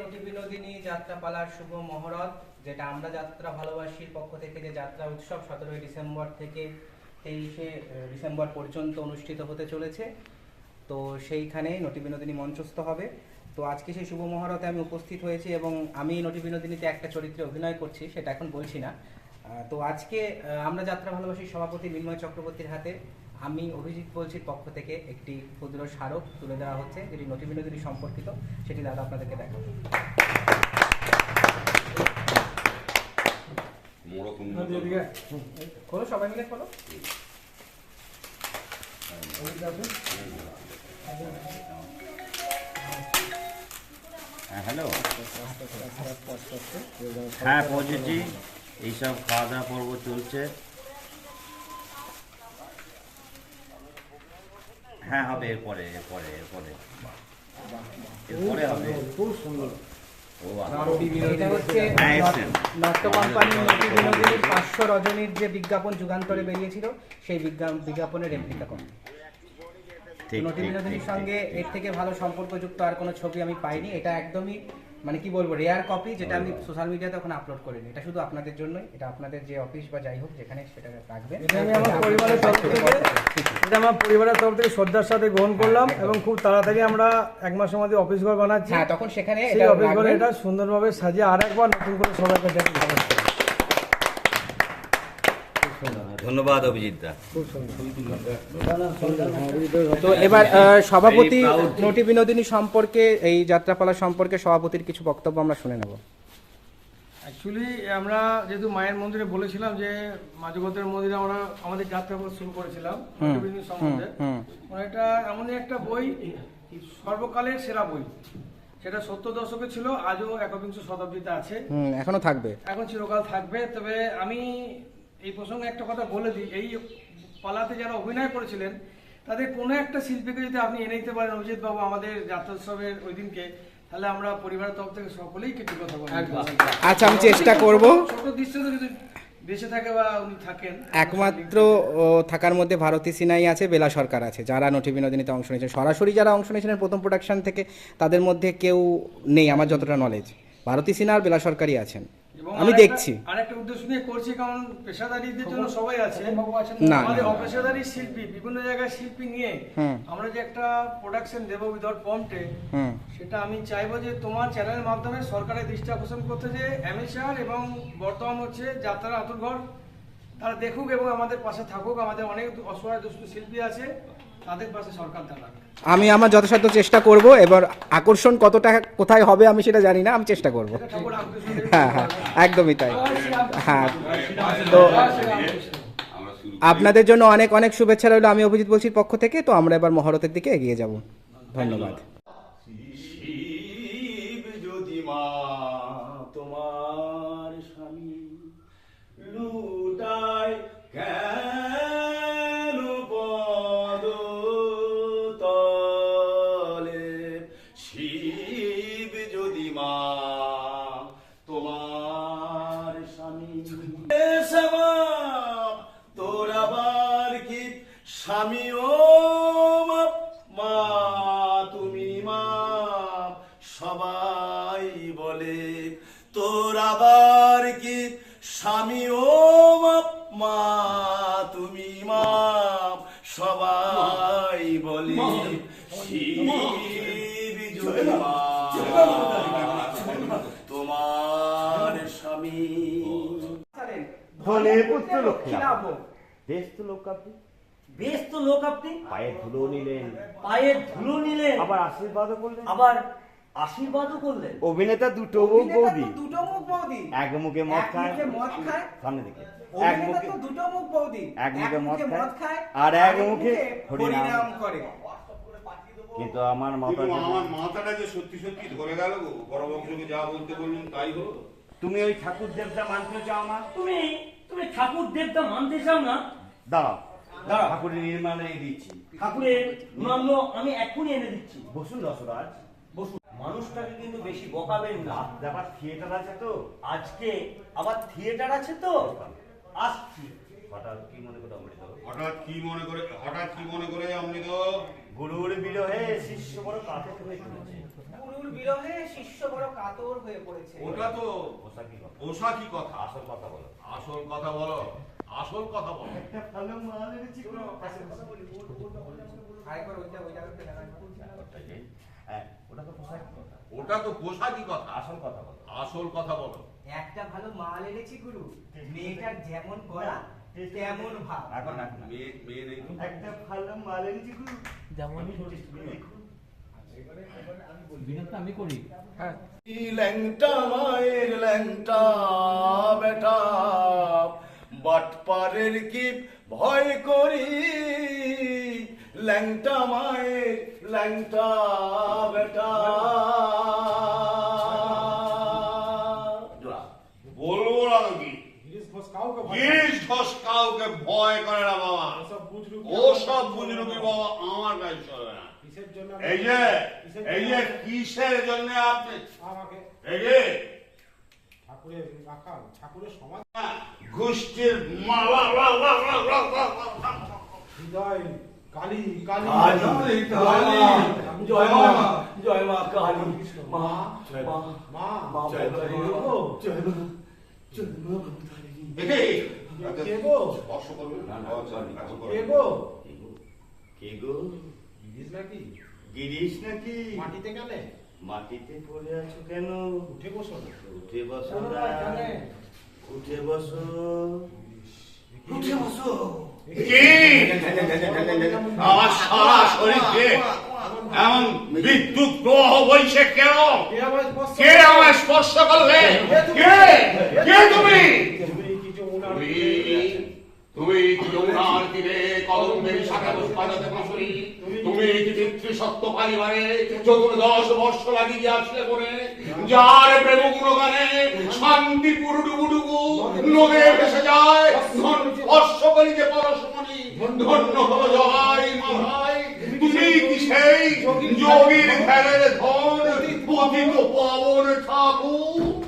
নটি বিনোদিনী যাত্রাপালার শুভ মহরত, যেটা আমরা যাত্রা ভালোবাসির পক্ষ থেকে যে যাত্রা উৎসব সতেরোই ডিসেম্বর থেকে তেইশে ডিসেম্বর পর্যন্ত অনুষ্ঠিত হতে চলেছে। তো সেইখানে নটি বিনোদিনী মঞ্চস্থ হবে। তো আজকে সেই শুভ মহরতে আমি উপস্থিত হয়েছি এবং আমি নটি বিনোদিনীতে একটা চরিত্রে অভিনয় করছি, সেটা এখন বলছি না। তো আজকে আমরা যাত্রা ভালোবাসির সভাপতি বিনময় চক্রবর্তীর হাতে আমি অভিজিৎ বলছির পক্ষ থেকে একটি ক্ষুদ্র স্মারক তুলে দেওয়া হচ্ছে যেটি নটি বিনোদিনী সম্পর্কিত সেটি দাদা আপনাদেরকে দেখাবো। খোলো সবাই মিলে খোলো। হ্যাঁ হ্যালো। হ্যাঁ পৌঁছেছি এইসব খাওয়া দাওয়া পর্ব চলছে। হ্যাঁ হবে এরপরে এরপরে এরপরে। এরপরে হবে। খুব সুন্দর। নট্য নটি বিনোদিনীর পাঁচশো রজনীর যে বিজ্ঞাপন যুগান্তরে বেরিয়েছিল সেই বিজ্ঞাপনের রেপ্লিকা কপি নটি বিনোদিনীর সঙ্গে এর থেকে ভালো সম্পর্কযুক্ত আর কোনো ছবি আমি পাইনি এটা একদমই মানে কি বলব রেয়ার কপি যেটা আমি সোশ্যাল মিডিয়াতে এখন আপলোড করিনি। এটা শুধু আপনাদের জন্যই এটা আপনাদের যে অফিস বা যাই হোক যেখানে সেটা রাখবেন। এটা আমি আমার পরিবারের তরফ থেকে এটা আমার পরিবারের তরফ থেকে শ্রদ্ধার সাথে গ্রহণ করলাম এবং খুব তাড়াতাড়ি আমরা এক মাসের মধ্যে অফিস ঘর বানাচ্ছি। হ্যাঁ তখন সেখানে এটা অফিস ঘরে এটা সুন্দরভাবে সাজিয়ে আর একবার নতুন করে সবাইকে ধন্যবাদ অভিজিৎ দা তো এবার সভাপতি নটি বিনোদিনী সম্পর্কে এই যাত্রাপালা সম্পর্কে সভাপতির কিছু বক্তব্য আমরা শুনে নেব। অ্যাকচুয়ালি আমরা যেহেতু মায়ের মন্দিরে বলেছিলাম যে মা জগতের মন্দিরে আমরা আমাদের যাত্রা শুরু করেছিলাম সম্বন্ধে। মানে এটা এমনই একটা বই সর্বকালের সেরা বই। সেটা সত্তর দশকে ছিল আজও একবিংশ শতাব্দীতে আছে। এখনও থাকবে। এখন চিরকাল থাকবে তবে আমি এই প্রসঙ্গে একটা কথা বলে দিই। এই পালাতে যারা অভিনয় করেছিলেন তাদের কোনো একটা শিল্পীকে যদি আপনি এনে দিতে পারেন অভিজিৎ বাবু আমাদের যাত্রা উৎসবের ওই দিনকে তাহলে আমরা পরিবারের তরফ থেকে সকলেই কিছু কথা বলব আচ্ছা আমি চেষ্টা করব। ছোট দৃশ্য যদি বেঁচে থাকে বা উনি থাকেন একমাত্র থাকার মধ্যে ভারতী সিনাই আছে বেলা সরকার আছে। যারা নটি বিনোদিনীতে অংশ নিয়েছেন সরাসরি যারা অংশ নিয়েছিলেন প্রথম প্রোডাকশন থেকে তাদের মধ্যে কেউ নেই আমার যতটা নলেজ ভারতী সিনহা আর বেলা সরকারই আছেন। আমি দেখছি। আরেকটা উদ্দেশ্য নিয়ে করছি কারণ পেশাদারিদের জন্য সবাই আছে। না, আমাদের। অপেশাদারি শিল্পী বিভিন্ন জায়গায় শিল্পী নিয়ে আমরা যে একটা প্রোডাকশন দেবো উইদাউট পম্পটে হুম। সেটা আমি চাইব যে তোমার চ্যানেলের মাধ্যমে সরকারের দৃষ্টি আকর্ষণ করতে যে অ্যামেচার এবং বর্তমান হচ্ছে যাত্রার আতুরঘর তারা দেখুক এবং আমাদের পাশে থাকুক। আমাদের অনেক অসহায় দুষ্ট শিল্পী আছে। আমি আমার যথাসাধ্য চেষ্টা করব এবার আকর্ষণ কতটা কোথায় হবে আমি সেটা জানি না আমি চেষ্টা করব। হ্যাঁ হ্যাঁ একদমই তাই। হ্যাঁ তো আপনাদের জন্য অনেক অনেক শুভেচ্ছা রইল। আমি অভিজিৎ বলছি পক্ষ থেকে তো আমরা এবার মহরতের দিকে এগিয়ে যাব। ধন্যবাদ। যদি মা তোমার স্বামী লুটায় তোমার স্বামী ধনে পুত্র লক্ষ্মী বেশ তো লোক আপনি। বেশ তো লোক আপনি? পায়ের ধুলো নিলেন। পায়ের ধুলো নিলেন। আবার আশীর্বাদও করলেন। আবার আশীর্বাদও করলেন। অভিনেতা দুটো মুখ বৌদি। দুটো মুখ বৌদি। এক মুখে মদ খায়। মদ খায়। সামনে দিকে এক মুখে দুটো মুখ বৌদি। এক মুখে মদ খায়, আর এক মুখে। হরিনাম করে। কিন্তু আমার মাথা আমার মাথাটা যে সত্যি সত্যি ধরে গেল গো বড় বংশকে যা বলতে বললেন তাই হলো। তুমি ওই ঠাকুর দেবতা মানতে চাও না? তুমি তুমি ঠাকুর দেবতা মানতে চাও না? দাঁড়াও দাঁড়াও। ঠাকুরের নির্মাণে দিচ্ছি। ঠাকুরের মান্য আমি এক্ষুনি এনে দিচ্ছি। বসুন রসরাজ। বসুন। মানুষটাকে কিন্তু বেশি বকাবেন না। রাত আবার থিয়েটার আছে তো। আজকে আবার থিয়েটার আছে তো? আসছি। হঠাৎ কি মনে করে অমৃত? হঠাৎ কি মনে করে হঠাৎ কি মনে করে অমৃত? গুরুর বিরহে শিষ্য বড় কাঠে হয়ে পড়েছে। গুরুর বিরহে শিষ্য বড় কাতর হয়ে পড়েছে। ওটা তো পোশাক কি কথা? কি কথা? আসল কথা বলো। আসল কথা বলো। আসল কথা বলো। একটা ভালো মাল এনেছি গুরু। আরেকবার ওইটা ওই জায়গাতে দেখা ওটা যে, হ্যাঁ, ওটা তো পোশাক কথা? ওটা তো পোষা কথা। আসল কথা বলো। আসল কথা বলো। একটা ভালো মাল এনেছি গুরু। মেয়েটার যেমন গলা তেমন ভাব? এখন এখন মেয়ে মেয়ে নেই একটা ভালো মাল এনেছি যেমন আমি করি। হ্যাঁ। ল্যাংটা মায়ের ল্যাংটা বেটা। বাটপারের কি ভয় করি। ল্যাংটা মায়ের ল্যাংটা বেটা। ভয় করে না বাবা ও সব বুজরুকি বাবা আমার কাজ চলবে না এই যে এই যে কিসের জন্য আপনি এই যে ঠাকুরের কে গো? স্পর্শ করবেন না, আচ্ছা, আচ্ছা, করবেন। কে গো? কে গো? গিরিশ নাকি? গিরিশ নাকি? মাটিতে কেন মাটিতে পড়ে আছো কেন? উঠে বসো উঠে বসো? উঠে বসো। উঠে বসো। কি? আমার সারা শরীরে এমন বিদ্যুৎ প্রবাহ বইছে কেন? কে আমায় স্পর্শ করলে? কে? কে তুমি তুমি কিছু উনার তুমি তুমি কি যমুনার তীরে কদম্বের শাখা পুষ্পাদাতে বাঁশুরি তুমি কি পিতৃসত্য পরিবারে চতুর্দশ বর্ষ লাগিয়ে আসলে পরে, যার প্রেম গুণগানে শান্তিপুর ডুবুডুবু নদে ভেসে যায় স্পর্শ করি যে পরশমণি, ধন্য হল জহাই মহাই। তুমি কি সেই যোগীর ধ্যানের ধন পাবন ঠাকুর?